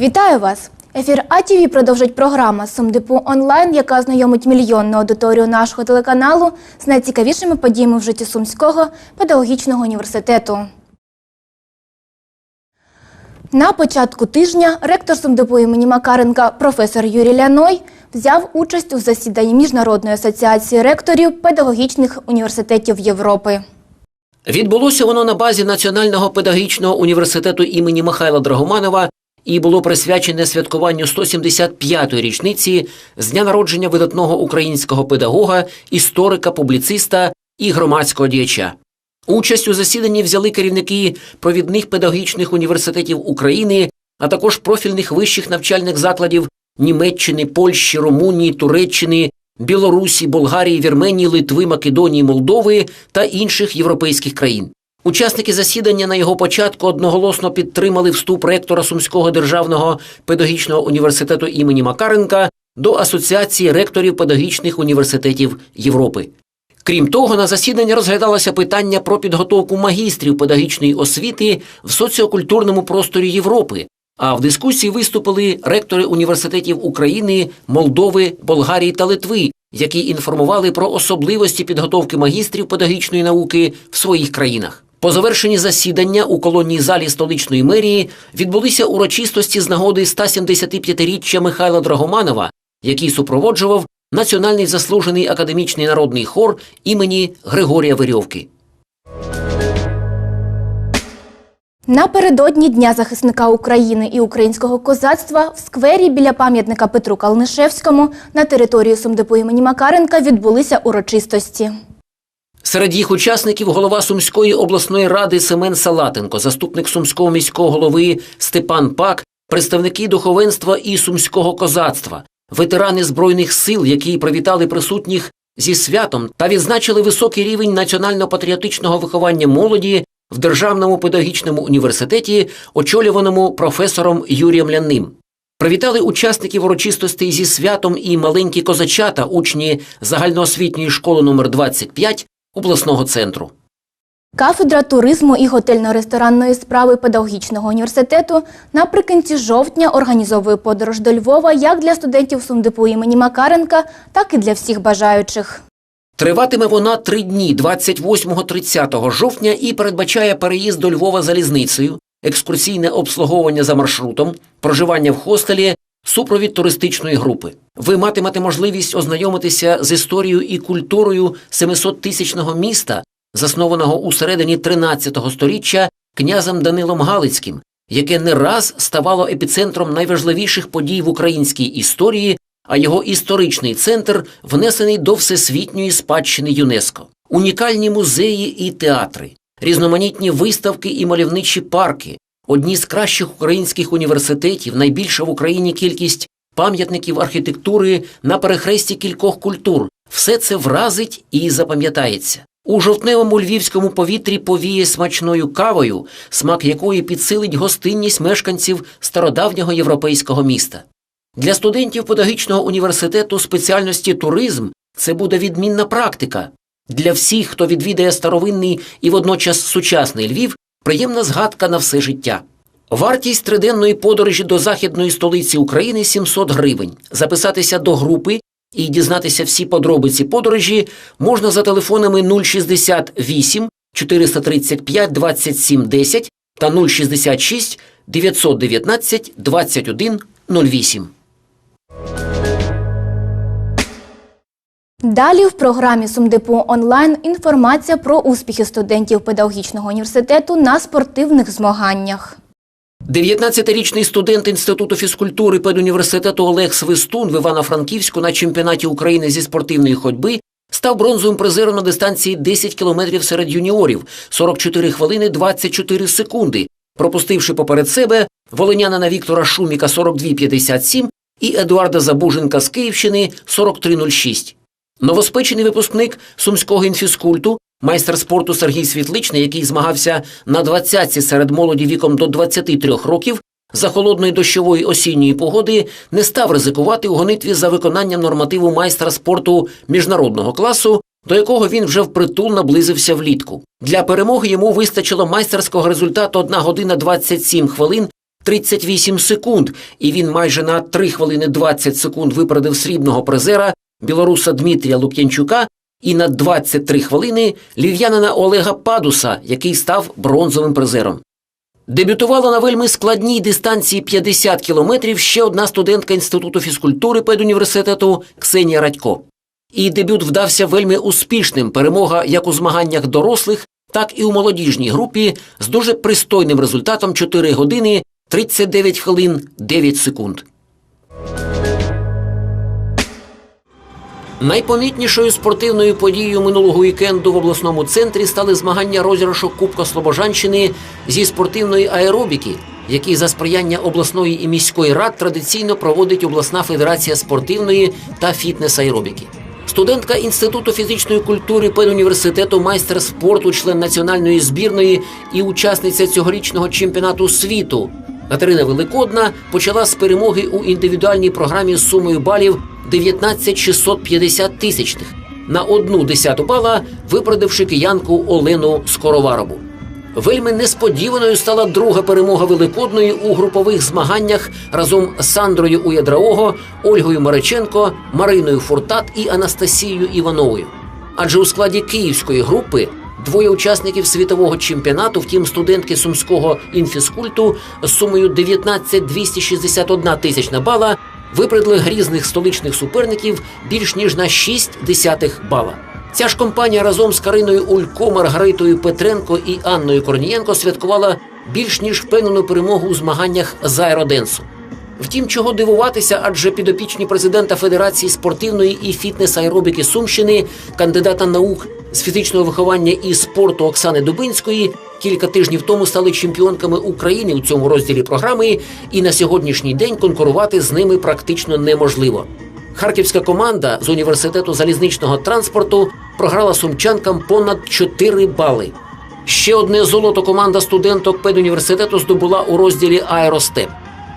Вітаю вас! Ефір АТВ продовжить програма «Сумдепу онлайн, яка знайомить мільйонну аудиторію нашого телеканалу з найцікавішими подіями в житті Сумського педагогічного університету. На початку тижня ректор Сумдепу імені Макаренка професор Юрій Ляной взяв участь у засіданні Міжнародної асоціації ректорів педагогічних університетів Європи. Відбулося воно на базі Національного педагогічного університету імені Михайла Драгоманова і було присвячене святкуванню 175-ї річниці з дня народження видатного українського педагога, історика, публіциста і громадського діяча. Участь у засіданні взяли керівники провідних педагогічних університетів України, а також профільних вищих навчальних закладів Німеччини, Польщі, Румунії, Туреччини, Білорусі, Болгарії, Вірменії, Литви, Македонії, Молдови та інших європейських країн. Учасники засідання на його початку одноголосно підтримали вступ ректора Сумського державного педагогічного університету імені Макаренка до Асоціації ректорів педагогічних університетів Європи. Крім того, на засіданні розглядалося питання про підготовку магістрів педагогічної освіти в соціокультурному просторі Європи. А в дискусії виступили ректори університетів України, Молдови, Болгарії та Литви, які інформували про особливості підготовки магістрів педагогічної науки в своїх країнах. По завершенні засідання у колонній залі столичної мерії відбулися урочистості з нагоди 175-річчя Михайла Драгоманова, який супроводжував Національний заслужений академічний народний хор імені Григорія Верьовки. Напередодні Дня захисника України і українського козацтва в сквері біля пам'ятника Петру Калнишевському на території Сумдепу імені Макаренка відбулися урочистості. Серед їх учасників голова Сумської обласної ради Семен Салатенко, заступник сумського міського голови Степан Пак, представники духовенства і сумського козацтва, ветерани збройних сил, які привітали присутніх зі святом та відзначили високий рівень національно-патріотичного виховання молоді в Державному педагогічному університеті, очолюваному професором Юрієм Ляним. Привітали учасників урочистостей зі святом і маленькі козачата, учні загальноосвітньої школи номер 25 обласного центру. Кафедра туризму і готельно-ресторанної справи педагогічного університету наприкінці жовтня організовує подорож до Львова як для студентів Сумдепу імені Макаренка, так і для всіх бажаючих. Триватиме вона три дні 28-30 жовтня і передбачає переїзд до Львова залізницею, екскурсійне обслуговування за маршрутом, проживання в хостелі, супровід туристичної групи. Ви матимете можливість ознайомитися з історією і культурою 700-тисячного міста, заснованого у середині 13 століття князем Данилом Галицьким, яке не раз ставало епіцентром найважливіших подій в українській історії а його історичний центр внесений до всесвітньої спадщини ЮНЕСКО. Унікальні музеї і театри, різноманітні виставки і мальовничі парки, одні з кращих українських університетів, найбільша в Україні кількість пам'ятників архітектури на перехресті кількох культур. Все це вразить і запам'ятається. У жовтневому львівському повітрі повіє смачною кавою, смак якої підсилить гостинність мешканців стародавнього європейського міста. Для студентів педагогічного університету спеціальності туризм це буде відмінна практика. Для всіх, хто відвідає старовинний і водночас сучасний Львів, приємна згадка на все життя. Вартість триденної подорожі до західної столиці України 700 гривень. Записатися до групи і дізнатися всі подробиці подорожі можна за телефонами 068 435 27 10 та 066 919 21 08. Далі в програмі Сумдепу онлайн інформація про успіхи студентів педагогічного університету на спортивних змаганнях. 19-річний студент Інституту фізкультури педуніверситету Олег Свистун в Івано-Франківську на чемпіонаті України зі спортивної ходьби став бронзовим призером на дистанції 10 кілометрів серед юніорів 44 хвилини 24 секунди, пропустивши поперед себе волинянина Віктора Шуміка 42,57 і Едуарда Забуженка з Київщини 43,06. Новоспечений випускник сумського інфізкульту, майстер спорту Сергій Світличний, який змагався на 20-ці серед молоді віком до 23 років, за холодної дощової осінньої погоди не став ризикувати у гонитві за виконанням нормативу майстра спорту міжнародного класу, до якого він вже впритул наблизився влітку. Для перемоги йому вистачило майстерського результату 1 година 27 хвилин 38 секунд, і він майже на 3 хвилини 20 секунд випередив срібного призера білоруса Дмитрія Лук'янчука і на 23 хвилини львів'янина Олега Падуса, який став бронзовим призером. Дебютувала на вельми складній дистанції 50 кілометрів ще одна студентка Інституту фізкультури педуніверситету Ксенія Радько. І дебют вдався вельми успішним. Перемога як у змаганнях дорослих, так і у молодіжній групі з дуже пристойним результатом 4 години 39 хвилин 9 секунд. Найпомітнішою спортивною подією минулого вікенду в обласному центрі стали змагання розіграшу Кубка Слобожанщини зі спортивної аеробіки, які за сприяння обласної і міської рад традиційно проводить обласна федерація спортивної та фітнес-аеробіки. Студентка Інституту фізичної культури педуніверситету, майстер спорту, член національної збірної і учасниця цьогорічного чемпіонату світу Катерина Великодна почала з перемоги у індивідуальній програмі з сумою балів 19 650 тисячних на одну десяту бала, випередивши киянку Олену Скороварову. Вельми несподіваною стала друга перемога Великодної у групових змаганнях разом з Сандрою Уядраого, Ольгою Мариченко, Мариною Фуртат і Анастасією Івановою. Адже у складі київської групи двоє учасників світового чемпіонату, втім студентки сумського інфіскульту з сумою 19 261 тисячна бала випередили грізних столичних суперників більш ніж на 6 десятих бала. Ця ж компанія разом з Кариною Улько, Маргаритою Петренко і Анною Корнієнко святкувала більш ніж впевнену перемогу у змаганнях з аероденсу. Втім, чого дивуватися, адже підопічні президента Федерації спортивної і фітнес-аеробіки Сумщини, кандидата наук з фізичного виховання і спорту Оксани Дубинської, кілька тижнів тому стали чемпіонками України у цьому розділі програми, і на сьогоднішній день конкурувати з ними практично неможливо. Харківська команда з університету залізничного транспорту програла сумчанкам понад 4 бали. Ще одне золото команда студенток педуніверситету здобула у розділі Аеростеп.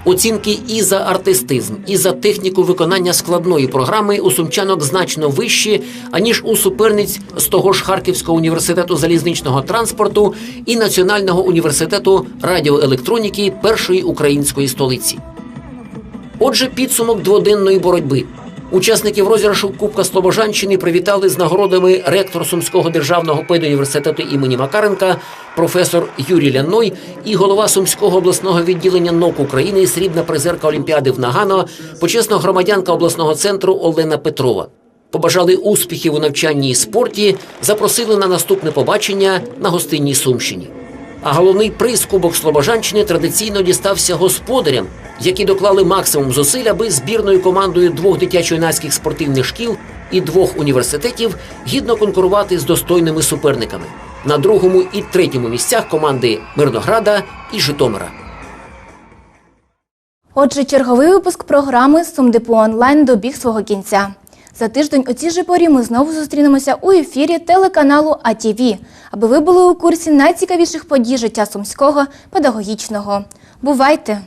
Оцінки і за артистизм, і за техніку виконання складної програми у сумчанок значно вищі, аніж у суперниць з того ж Харківського університету залізничного транспорту і Національного університету радіоелектроніки першої української столиці. Отже, підсумок дводенної боротьби. Учасників розіграшу Кубка Слобожанщини привітали з нагородами ректор Сумського державного педуніверситету імені Макаренка, професор Юрій Ляной і голова Сумського обласного відділення НОК України, срібна призерка Олімпіади в Нагано, почесна громадянка обласного центру Олена Петрова. Побажали успіхів у навчанні і спорті, запросили на наступне побачення на гостинній Сумщині. А головний приз Кубок Слобожанщини традиційно дістався господарям, які доклали максимум зусиль, аби збірною командою двох дитячо-юнацьких спортивних шкіл і двох університетів гідно конкурувати з достойними суперниками на другому і третьому місцях команди Мирнограда і Житомира. Отже, черговий випуск програми «Сумдепо онлайн добіг свого кінця. За тиждень у цій же порі ми знову зустрінемося у ефірі телеканалу АТВ, аби ви були у курсі найцікавіших подій життя сумського педагогічного. Бувайте!